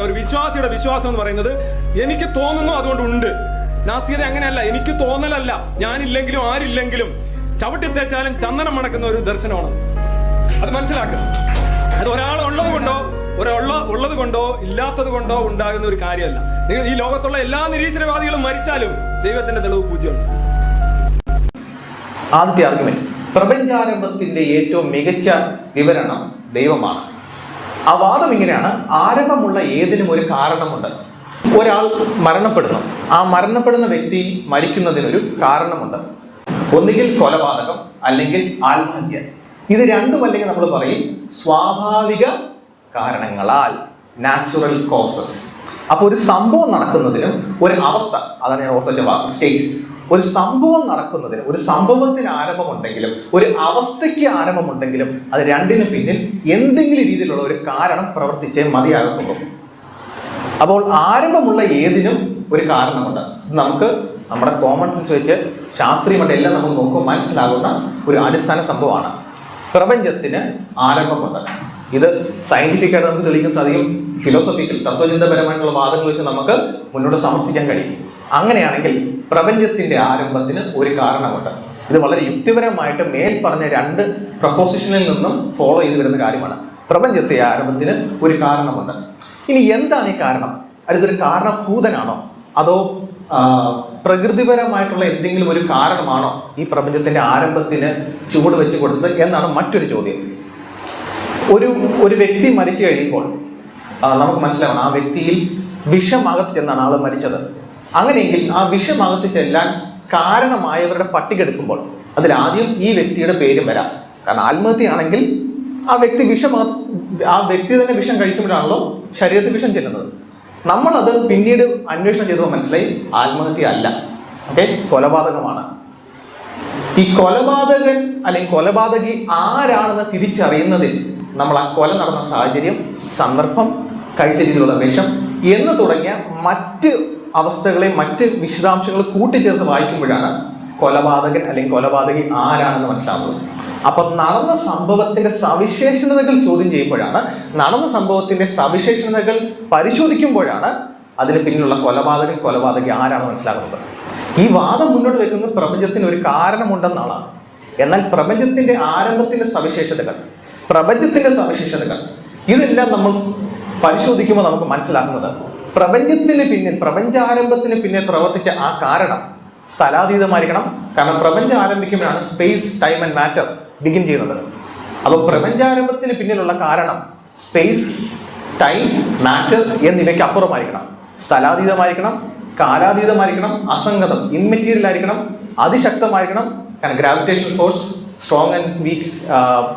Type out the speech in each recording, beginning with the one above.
ഒരു വിശ്വാസിയുടെ വിശ്വാസം എന്ന് പറയുന്നത് എനിക്ക് തോന്നുന്നു അതുകൊണ്ട് ഉണ്ട് നാസ്തികത അങ്ങനെയല്ല എനിക്ക് തോന്നലല്ല. ഞാനില്ലെങ്കിലും ആരില്ലെങ്കിലും ചവിട്ടിത്തേച്ചാലും ചന്ദനം മണക്കുന്ന ഒരു ദർശനമാണ്. അത് മനസ്സിലാക്കുക അത് ഒരാൾ ഉള്ളത് കൊണ്ടോ ഒരാൾ ഉള്ളത് കൊണ്ടോ ഇല്ലാത്തത് കൊണ്ടോ ഉണ്ടാകുന്ന ഒരു കാര്യമല്ല. നിങ്ങൾ ഈ ലോകത്തുള്ള എല്ലാ നിരീശ്വരവാദികളും മരിച്ചാലും ദൈവത്തിന്റെ തെളിവ് പൂജ്യമാണ്. ആദ്യത്തെ ആർഗ്യുമെന്റ് പ്രപഞ്ചാരംഭത്തിന്റെ ഏറ്റവും മികച്ച വിവരണം ദൈവമാണ്. ആ വാദം ഇങ്ങനെയാണ്. ആരംഭമുള്ള ഏതിനും ഒരു കാരണമുണ്ട്. ഒരാൾ മരണപ്പെടുന്നു. ആ മരണപ്പെടുന്ന വ്യക്തി മരിക്കുന്നതിനൊരു കാരണമുണ്ട്. ഒന്നുകിൽ കൊലപാതകം അല്ലെങ്കിൽ ആത്മഹത്യ. ഇത് രണ്ടും അല്ലെങ്കിൽ നമ്മൾ പറയും സ്വാഭാവിക കാരണങ്ങളാൽ നാച്ചുറൽ കോസസ് അപ്പോൾ ഒരു സംഭവം നടക്കുന്നതിനും ഒരു അവസ്ഥ. അതാണ് ഞാൻ ഓർത്തുവച്ച സ്റ്റേറ്റ് ഒരു സംഭവം നടക്കുന്നതിന് ഒരു സംഭവത്തിന് ആരംഭമുണ്ടെങ്കിലും ഒരു അവസ്ഥയ്ക്ക് ആരംഭമുണ്ടെങ്കിലും അത് രണ്ടിന് പിന്നിൽ എന്തെങ്കിലും രീതിയിലുള്ള ഒരു കാരണം പ്രവർത്തിച്ചേ മതിയാകത്തുള്ളൂ. അപ്പോൾ ആരംഭമുള്ള ഏതിനും ഒരു കാരണമുണ്ട്. നമുക്ക് നമ്മുടെ കോമൺ സെൻസ് വെച്ച് ശാസ്ത്രീയമായിട്ട് എല്ലാം നമ്മൾ നോക്കുമ്പോൾ മനസ്സിലാകുന്ന ഒരു അടിസ്ഥാന സംഭവമാണ്. പ്രപഞ്ചത്തിന് ആരംഭമുണ്ട്. ഇത് സയന്റിഫിക് ആയിട്ട് നമുക്ക് തെളിയിക്കാൻ സാധിക്കും. ഫിലോസഫിക്കൽ തത്വചിന്തപരമായിട്ടുള്ള വാദങ്ങൾ വെച്ച് നമുക്ക് മുന്നോട്ട് സമർത്ഥിക്കാൻ കഴിയും. അങ്ങനെയാണെങ്കിൽ പ്രപഞ്ചത്തിന്റെ ആരംഭത്തിന് ഒരു കാരണമുണ്ട്. ഇത് വളരെ യുക്തിപരമായിട്ട് മേൽ പറഞ്ഞ രണ്ട് പ്രപ്പോസിഷനിൽ നിന്നും ഫോളോ ചെയ്തു വരുന്ന കാര്യമാണ്. പ്രപഞ്ചത്തെ ആരംഭത്തിന് ഒരു കാരണമുണ്ട്. ഇനി എന്താണ് ഈ കാരണം? അതൊരു കാരണഭൂതനാണോ? അതോ പ്രകൃതിപരമായിട്ടുള്ള എന്തെങ്കിലും ഒരു കാരണമാണോ ഈ പ്രപഞ്ചത്തിന്റെ ആരംഭത്തിന് ചുവട് വെച്ച് കൊടുത്തത്? എന്നാണ് മറ്റൊരു ചോദ്യം. ഒരു ഒരു വ്യക്തി മരിച്ചു കഴിയുമ്പോൾ നമുക്ക് മനസ്സിലാവണം ആ വ്യക്തിയിൽ വിഷമകത്ത് ചെന്നാണ് ആൾ മരിച്ചത്. അങ്ങനെയെങ്കിൽ ആ വിഷമകത്ത് ചെല്ലാൻ കാരണമായവരുടെ പട്ടിക എടുക്കുമ്പോൾ ആദ്യം ഈ വ്യക്തിയുടെ പേരും വരാം. കാരണം ആത്മഹത്യയാണെങ്കിൽ ആ വ്യക്തി വിഷം ആ വ്യക്തി തന്നെ വിഷം കഴിക്കുമ്പോഴാണല്ലോ ശരീരത്തിൽ വിഷം ചെല്ലുന്നത്. നമ്മളത് പിന്നീട് അന്വേഷണം ചെയ്തപ്പോൾ മനസ്സിലായി ആത്മഹത്യ അല്ല. ഓക്കെ? കൊലപാതകമാണ്. ഈ കൊലപാതകൻ അല്ലെങ്കിൽ കൊലപാതകി ആരാണെന്ന് തിരിച്ചറിയുന്നതിൽ നമ്മൾ ആ കൊല നടന്ന സാഹചര്യം സന്ദർഭം കഴിച്ച രീതിയിലുള്ള വിഷം എന്ന് തുടങ്ങിയ മറ്റ് അവസ്ഥകളെ മറ്റ് വിശദാംശങ്ങൾ കൂട്ടിച്ചേർത്ത് വായിക്കുമ്പോഴാണ് കൊലപാതകൻ അല്ലെങ്കിൽ കൊലപാതകി ആരാണെന്ന് മനസ്സിലാവുന്നത്. അപ്പൊ നടന്ന സംഭവത്തിന്റെ സവിശേഷതകൾ ചോദ്യം ചെയ്യുമ്പോഴാണ് നടന്ന സംഭവത്തിന്റെ സവിശേഷതകൾ പരിശോധിക്കുമ്പോഴാണ് അതിന് പിന്നിലുള്ള കൊലപാതകൻ കൊലപാതകി ആരാണെന്ന് മനസ്സിലാകുന്നത്. ഈ വാദം മുന്നോട്ട് വെക്കുന്നത് പ്രപഞ്ചത്തിന് ഒരു കാരണമുണ്ടെന്നാണ്. എന്നാൽ പ്രപഞ്ചത്തിന്റെ ആരംഭത്തിന്റെ സവിശേഷതകൾ പ്രപഞ്ചത്തിന്റെ സവിശേഷതകൾ. ഇതെല്ലാം നമ്മൾ പരിശോധിക്കുമ്പോൾ നമുക്ക് മനസ്സിലാക്കുന്നത് പ്രപഞ്ചത്തിന് പിന്നിൽ പ്രപഞ്ചാരംഭത്തിന് പിന്നിൽ പ്രവർത്തിച്ച ആ കാരണം സ്ഥലാതീതമായിരിക്കണം. കാരണം പ്രപഞ്ചം ആരംഭിക്കുമ്പോഴാണ് space time and matter begin ചെയ്യുന്നത്. അപ്പോൾ പ്രപഞ്ചാരംഭത്തിന് പിന്നിലുള്ള കാരണം സ്പേസ് ടൈം മാറ്റർ എന്നിവയ്ക്ക് അപ്പുറമായിരിക്കണം. സ്ഥലാതീതമായിരിക്കണം കാലാതീതമായിരിക്കണം അസംഗതം ഇമ്മെറ്റീരിയൽ ആയിരിക്കണം അതിശക്തമായിരിക്കണം കാരണം gravitation force strong and weak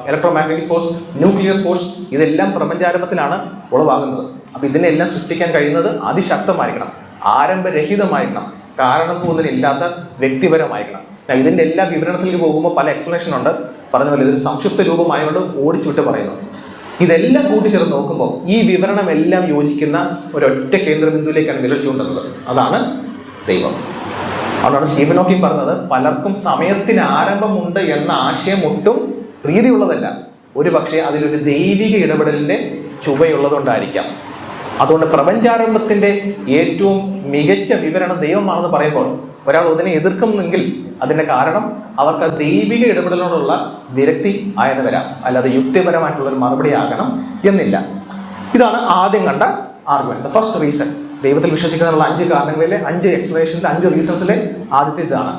electromagnetic force nuclear force ഇതെല്ലാം പ്രപഞ്ചാരംഭത്തിലാണ് ഉളവാകുന്നത്. അപ്പോൾ ഇതിനെല്ലാം സൃഷ്ടിക്കാൻ കഴിയുന്നത് അതിശക്തമായിരിക്കണം ആരംഭരഹിതമായിരിക്കണം കാരണം കാരണഭൂതനില്ലാത്ത വ്യക്തിപരമായിരിക്കണം. ഇതിന്റെ എല്ലാ വിവരണത്തിലേക്ക് പോകുമ്പോൾ പല എക്സ്പ്ലനേഷൻ ഉണ്ട്. പറഞ്ഞ പോലെ ഇതൊരു സംക്ഷിപ്ത രൂപമായതുകൊണ്ട് ഓടിച്ചുവിട്ട് പറയുന്നു. ഇതെല്ലാം കൂട്ടിച്ചേർന്ന് നോക്കുമ്പോൾ ഈ വിവരണം എല്ലാം യോജിക്കുന്ന ഒരൊറ്റ കേന്ദ്രബിന്ദുവിലേക്കാണ് വിരൽ ചൂണ്ടുന്നത് അതാണ് ദൈവം. അതുകൊണ്ടാണ് സ്റ്റീഫൻ ഹോക്കിംഗ് പറഞ്ഞത്. പലർക്കും സമയത്തിന് ആരംഭമുണ്ട് എന്ന ആശയം ഒട്ടും പ്രീതിയുള്ളതല്ല. ഒരു പക്ഷേ അതിലൊരു ദൈവിക ഇടപെടലിന്റെ ചുവയുള്ളതുകൊണ്ടായിരിക്കാം. അതുകൊണ്ട് പ്രപഞ്ചാരംഭത്തിന്റെ ഏറ്റവും മികച്ച വിവരണം ദൈവമാണെന്ന് പറയുമ്പോൾ ഒരാൾ അതിനെ എതിർക്കുന്നെങ്കിൽ അതിന്റെ കാരണം അവർക്ക് ദൈവിക ഇടപെടലിനോടുള്ള വിരക്തി ആയെന്ന് വരാം. അല്ലാതെ യുക്തിപരമായിട്ടുള്ള ഒരു മറുപടി ആകണം എന്നില്ല. ഇതാണ് ആദ്യം കണ്ട ആർഗ്യുമെന്റ് ഫസ്റ്റ് റീസൺ ദൈവത്തിൽ വിശ്വസിക്കുന്നതിനുള്ള അഞ്ച് കാരണങ്ങളിലെ അഞ്ച് എക്സ്പ്ലനേഷനിലെ അഞ്ച് റീസൺസിലെ ആദ്യത്തെ ഇതാണ്.